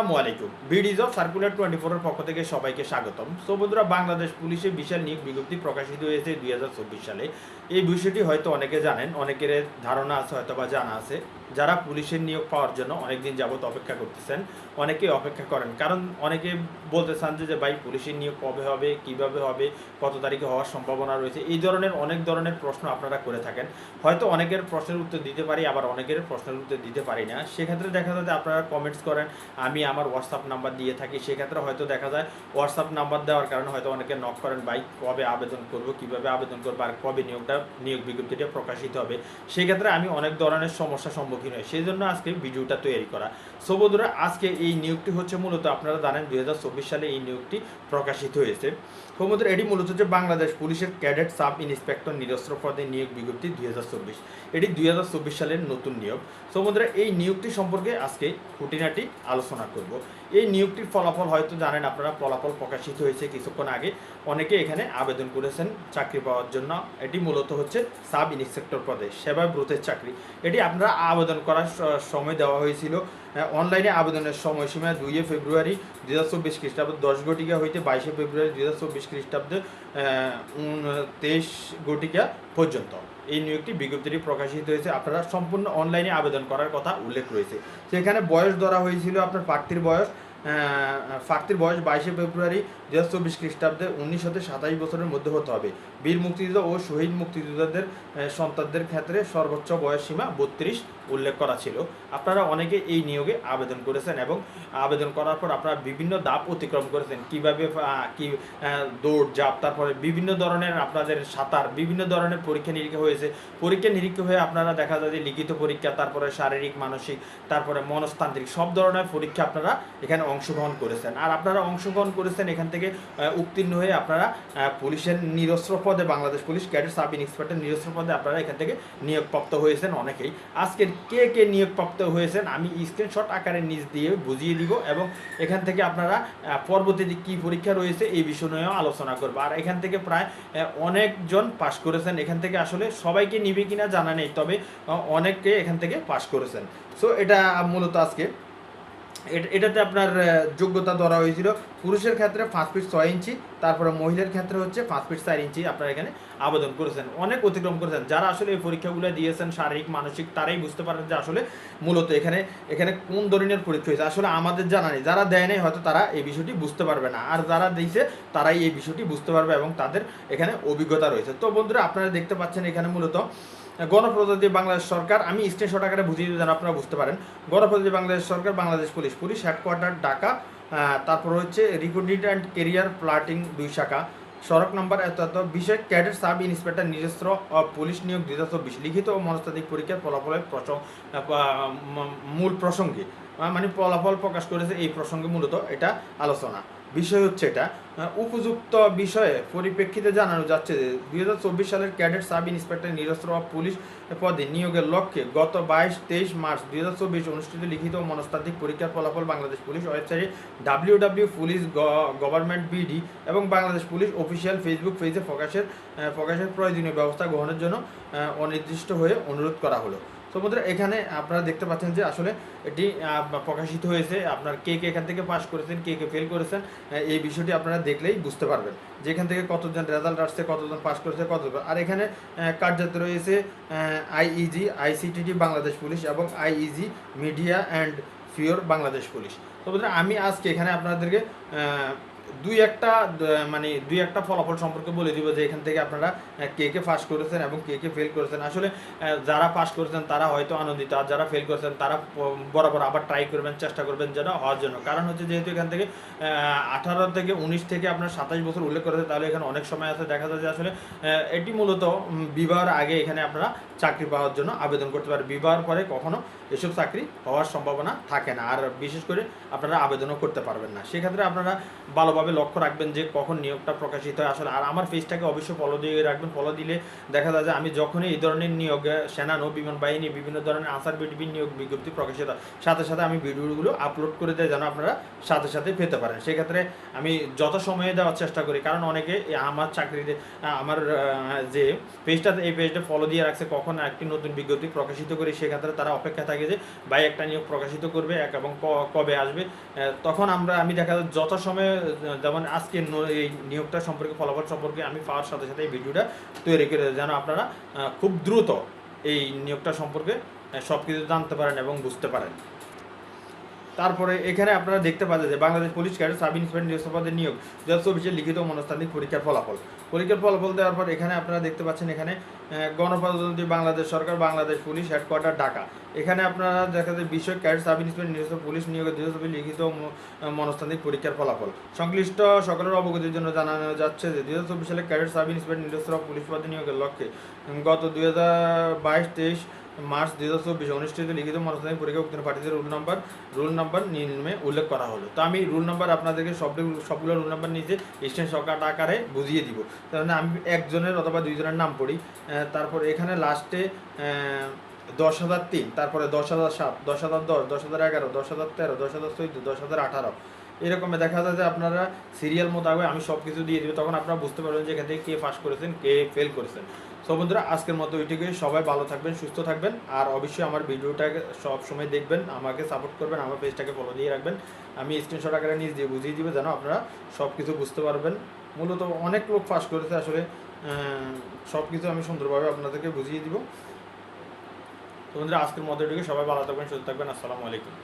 আসসালামু আলাইকুম। Of circular twenty ফোরের পক্ষ থেকে সবাইকে স্বাগতম। সো বন্ধুরা, বাংলাদেশ পুলিশের বিশাল নিয়োগ বিজ্ঞপ্তি প্রকাশিত হয়েছে দুই হাজার চব্বিশ সালে। এই বিষয়টি হয়তো অনেকে জানেন, অনেকের ধারণা আছে হয়তো বা জানা আছে। যারা পুলিশের নিয়োগ পাওয়ার জন্য অনেকদিন যাবত অপেক্ষা করতেছেন, অনেকে অপেক্ষা করেন। কারণ অনেকে বলতে চান যে ভাই, পুলিশের নিয়োগ কবে হবে, কীভাবে হবে, কত তারিখে হওয়ার সম্ভাবনা রয়েছে, এই ধরনের অনেক ধরনের প্রশ্ন আপনারা করে থাকেন। হয়তো অনেকের প্রশ্নের উত্তর দিতে পারি, আবার অনেকের প্রশ্নের উত্তর দিতে পারি না। সেক্ষেত্রে দেখা যাচ্ছে আপনারা কমেন্টস করেন, আমি আমার হোয়াটসঅ্যাপ নাম্বার দিয়ে থাকি, সেক্ষেত্রে হয়তো দেখা যায় হোয়াটসঅ্যাপ নাম্বার দেওয়ার কারণে হয়তো অনেকে নক করেন, ভাই কবে আবেদন করব, কীভাবে আবেদন করব আর কবে নিয়োগটা, নিয়োগ বিজ্ঞপ্তিটা প্রকাশিত হবে। সেক্ষেত্রে আমি অনেক ধরনের সমস্যার সম্মুখীন হই সেই জন্য আজকে ভিডিওটা তৈরি করা। সো বন্ধুরা, আজকে এই নিয়োগটি হচ্ছে মূলত আপনারা জানেন দুই হাজার চব্বিশ সালে এই নিয়োগটি প্রকাশিত হয়েছে। বন্ধুরা, এটি মূলত হচ্ছে বাংলাদেশ পুলিশের ক্যাডেট সাব ইন্সপেক্টর নিরস্ত্র পদে নিয়োগ বিজ্ঞপ্তি দুই হাজার চব্বিশ। এটি দুই হাজার চব্বিশ সালের নতুন নিয়োগ। সো বন্ধুরা, এই নিয়োগটি সম্পর্কে আজকে খুঁটিনাটি আলোচনা করব। এই নিয়োগটির ফলাফল হয়তো জানেন আপনারা, ফলাফল প্রকাশিত হয়েছে কিছুক্ষণ আগে। অনেকে এখানে আবেদন করেছেন চাকরি পাওয়ার জন্য। এটি মূলত হচ্ছে সাব ইন্সপেক্টর পদে, সেবা ব্রতের চাকরি। এটি আপনারা আবেদন করার সময় দেওয়া হয়েছিল। অনলাইনে আবেদনের সময়সীমা দুইয়ে ফেব্রুয়ারি দুই হাজার চব্বিশ খ্রিস্টাব্দ, দশ ঘটিকা হইতে বাইশে ফেব্রুয়ারি দুই হাজার চব্বিশ খ্রিস্টাব্দে তেইশ ঘটিকা পর্যন্ত। এই নিয়োগটি বিজ্ঞপ্তিটি প্রকাশিত হয়েছে। আপনারা সম্পূর্ণ অনলাইনে আবেদন করার কথা উল্লেখ রয়েছে। সেখানে বয়স ধরা হয়েছিল আপনার প্রার্থীর বয়স প্রার্থীর বয়স বাইশে ফেব্রুয়ারি। দু চব্বিশ খ্রিস্টাব্দে উনিশ হতে সাতাশ বছরের মধ্যে হতে হবে। বীর মুক্তিযোদ্ধা ও শহীদ মুক্তিযোদ্ধাদের সন্তানদের ক্ষেত্রে সর্বোচ্চ বয়স সীমা বত্রিশ উল্লেখ করা ছিল। আপনারা অনেকে এই নিয়োগে আবেদন করেছেন এবং আবেদন করার পর আপনারা বিভিন্ন দাপ অতিক্রম করেছেন। কীভাবে কি দৌড়, জাপ, তারপরে বিভিন্ন ধরনের আপনাদের সাঁতার, বিভিন্ন ধরনের পরীক্ষা নিরীক্ষা হয়েছে। পরীক্ষা নিরীক্ষা হয়ে আপনারা দেখা যায় যে লিখিত পরীক্ষা, তারপরে শারীরিক, মানসিক, তারপরে মনস্তান্ত্রিক সব ধরনের পরীক্ষা আপনারা এখানে অংশগ্রহণ করেছেন। আর আপনারা অংশগ্রহণ করেছেন এখান থেকে আহ, উত্তীর্ণ হয়ে আপনারা পুলিশের নিরস্ত্র পদে Bangladesh police cadet sub inspector নিরস্ত্র পদে আপনারা এখান থেকে নিয়োগপ্রাপ্ত হয়েছেন অনেকেই। আজকের কে কে নিয়োগপ্রাপ্ত হয়েছেন আমি স্ক্রিনশট আকারে নিজ দিয়ে বুঝিয়ে দিব এবং এখান থেকে আপনারা পরবর্তীতে কী পরীক্ষা রয়েছে এই বিষয় নিয়েও আলোচনা করব। আর এখান থেকে প্রায় অনেকজন পাশ করেছেন। এখান থেকে আসলে সবাইকে নিবে কিনা জানা নেই তবে আহ, অনেকে এখান থেকে পাশ করেছেন। সো এটা মূলত আজকে। এটাতে আপনার যোগ্যতা ধরা হয়েছিল। পুরুষের ক্ষেত্রে পাঁচ ফিট ছয় ইঞ্চি, তারপরে মহিলার ক্ষেত্রে হচ্ছে পাঁচ ফিট চার ইঞ্চি আপনারা এখানে আবেদন করেছেন। অনেক অতিক্রম করেছেন। যারা আসলে এই পরীক্ষাগুলো দিয়েছেন, শারীরিক, মানসিক, তারাই বুঝতে পারেন যে আসলে মূলত এখানে এখানে কোন ধরনের পরীক্ষা হয়েছে। আসলে আমাদের জানা নেই। যারা দেয় নাই, হয়তো তারা এই বিষয়টি বুঝতে পারবে না। আর যারা দিয়েছে, তারাই এই বিষয়টি বুঝতে পারবে এবং তাদের এখানে অভিজ্ঞতা রয়েছে। তো বন্ধুরা, আপনারা দেখতে পাচ্ছেন এখানে মূলত গণপ্রজাতন্ত্রী বাংলাদেশ সরকার। আমি স্ক্রিনশট আকারে বুঝিয়ে দিই যেন আপনারা বুঝতে পারেন। গণপ্রজাতন্ত্রী বাংলাদেশ সরকার, Bangladesh police. Police headquarter Dhaka. তারপর হচ্ছে রিক্রুটমেন্ট অ্যান্ড কেরিয়ার প্লাটিং দুই শাখা। সড়ক নম্বর এত বিষয় ক্যাডেট, সাব ইন্সপেক্টর, নিজস্ব পুলিশ নিয়োগ দুই হাজার চব্বিশ। লিখিত ও মনস্তাত্ত্বিক পরীক্ষার ফলাফলের প্রসঙ্গ মূল প্রসঙ্গে। মানে ফলাফল প্রকাশ করেছে এই প্রসঙ্গে মূলত এটা আলোচনা। বিষয় হচ্ছে এটা উপযুক্ত বিষয়ে পরিপ্রেক্ষিতে জানানো যাচ্ছে যে দুই হাজার চব্বিশ সালের ক্যাডেট সাব ইন্সপেক্টর নিরস্ত্র পুলিশ পদে নিয়োগের লক্ষ্যে গত বাইশ তেইশ মার্চ দুই হাজার চব্বিশ অনুষ্ঠিত লিখিত মনস্তাত্ত্বিক পরীক্ষার ফলাফল বাংলাদেশ পুলিশ ওয়েবসাইটে W W police government BD এবং বাংলাদেশ পুলিশ অফিসিয়াল ফেসবুক পেজে প্রকাশের প্রকাশের প্রয়োজনীয় ব্যবস্থা গ্রহণের জন্য অনির্দিষ্ট হয়ে অনুরোধ করা হলো। তো বন্ধুরা, এখানে আপনারা দেখতে পাচ্ছেন যে আসলে এটি প্রকাশিত হয়েছে। আপনার কে কে এখান থেকে পাস করেছেন, কে কে ফেল করেছেন এই বিষয়টি আপনারা দেখলেই বুঝতে পারবেন। যেখান থেকে কতজন রেজাল্ট আসছে, কতজন পাস করেছে, কতজন আর এখানে কার্যত রয়েছে আইইজি আইসিটিডি বাংলাদেশ পুলিশ এবং আইইজি মিডিয়া অ্যান্ড ফিওর বাংলাদেশ পুলিশ। তো আমি আজকে এখানে আপনাদেরকে দুই একটা মানে দুই একটা ফলাফল সম্পর্কে বলে দিব যে এখান থেকে আপনারা কে কে পাস করেছেন এবং কে কে ফেল করেছেন। আসলে যারা পাস করেছেন তারা হয়তো আনন্দিত, আর যারা ফেল করেছেন তারা বরাবর আবার ট্রাই করবেন, চেষ্টা করবেন যেন হওয়ার জন্য। কারণ হচ্ছে যেহেতু এখান থেকে আঠারো থেকে উনিশ থেকে আপনার সাতাশ বছর উল্লেখ করেছে, তাহলে এখানে অনেক সময় আছে। দেখা যায় যে আসলে এটি মূলত বিবাহের আগে এখানে আপনারা চাকরি পাওয়ার জন্য আবেদন করতে পারেন। বিবাহের পরে কখনো এসব চাকরি হওয়ার সম্ভাবনা থাকে না। আর বিশেষ করে আপনারা আবেদনও করতে পারবেন না। সেক্ষেত্রে আপনারা ভালোভাবে লক্ষ্য রাখবেন যে কখন নিয়োগটা প্রকাশিত হয়। আসলে আর আমার পেজটাকে অবশ্যই ফলো দিয়ে রাখবেন। ফলো দিলে দেখা যায় যে আমি যখনই এই ধরনের নিয়োগ সেনা নৌ বিমান বাহিনী বিভিন্ন ধরনের আনসার বিডিবি নিয়োগ বিজ্ঞপ্তি প্রকাশিত হয়, সাথে সাথে আমি ভিডিওগুলো আপলোড করে দেয় যেন আপনারা সাথে সাথে পেতে পারেন। সেক্ষেত্রে আমি যত সময়ে দেওয়ার চেষ্টা করি কারণ অনেকে আমার চাকরিতে আমার যে পেজটা এই পেজটা ফলো দিয়ে রাখছে কখন একটি নতুন বিজ্ঞপ্তি প্রকাশিত করি সেক্ষেত্রে তারা অপেক্ষা থাকে থাকে যে ভাই একটা নিয়োগ প্রকাশিত করবে এক এবং কবে আসবে তখন আমরা, আমি দেখা যায় যথাসময়ে যেমন আজকে এই নিয়োগটা সম্পর্কে, ফলাফল সম্পর্কে আমি পাওয়ার সাথে সাথে এই ভিডিওটা তৈরি করে যেন আপনারা খুব দ্রুত এই নিয়োগটা সম্পর্কে সব কিছু জানতে পারেন এবং বুঝতে পারেন। তারপরে এখানে আপনারা দেখতে পাচ্ছেন যে Bangladesh police cadre sub inspector নিয়োগপদের নিয়োগ দু হাজার চব্বিশের লিখিত মনস্তান্ত্রিক পরীক্ষার ফলাফল। পরীক্ষার ফলাফল দেওয়ার পর এখানে আপনারা দেখতে পাচ্ছেন এখানে গণপ্রজাতন্ত্রী বাংলাদেশ সরকার, বাংলাদেশ পুলিশ হেডকোয়ার্টার ঢাকা। এখানে আপনারা দেখা যায় বিষয় ক্যাডার সাব ইন্সপেক্টর নিয়োগ পুলিশ নিয়োগের দু হাজার চব্বিশ লিখিত মনস্তান্ত্রিক পরীক্ষার ফলাফল। সংশ্লিষ্ট সকলের অবগতির জন্য জানানো যাচ্ছে যে দু হাজার চব্বিশ সালে ক্যাডার সাব ইন্সপেক্টর নিরস্ত্র পুলিশ পদে নিয়োগের লক্ষ্যে গত দুই হাজার বাইশ, তেইশ মার্চ দুই হাজার চব্বিশ অনুষ্ঠিত লিখিত মনস্তান্ত্রিক পরীক্ষা উত্তীর্ণ প্রার্থীদের রুল নাম্বার রুল নাম্বার নিম্নে উল্লেখ করা হলো। তো আমি রুল নাম্বার আপনাদেরকে সবগুলো সবগুলো রুল নাম্বার নিচে স্টেন শর্টকাট আকারে বুঝিয়ে দিব। তাহলে আমি একজনের অথবা দুইজনের নাম পড়ি। তারপর এখানে লাস্টে দশ হাজার তিন, তারপরে দশ হাজার সাত, দশ হাজার দশ দশ হাজার এগারো, দশ হাজার তেরো, দশ হাজার চোদ্দ, দশ হাজার আঠারো। এরকমে দেখা যায় যে আপনারা সিরিয়াল মোতাবেক আমি সব কিছু দিয়ে দিব। তখন আপনারা বুঝতে পারবেন যে এখান থেকে কে পাস করেছেন, কে ফেল করেছেন। সো বন্ধুরা, আজকের মতো ওইটুকুই। সবাই ভালো থাকবেন, সুস্থ থাকবেন। আর অবশ্যই আমার ভিডিওটাকে সব সময় দেখবেন, আমাকে সাপোর্ট করবেন, আমার পেজটাকে ফলো দিয়ে রাখবেন। আমি স্ক্রিনশট আকারে নিজ দিয়ে বুঝিয়ে দিব যেন আপনারা সব কিছু বুঝতে পারবেন। মূলত অনেক লোক পাস করেছে আসলে সব কিছু আমি সুন্দরভাবে আপনাদেরকে বুঝিয়ে দিব। তো বন্ধুরা, আজকের মতো এটুকু সবাই ভালো থাকবেন, সুস্থ থাকবেন। আসসালামু আলাইকুম।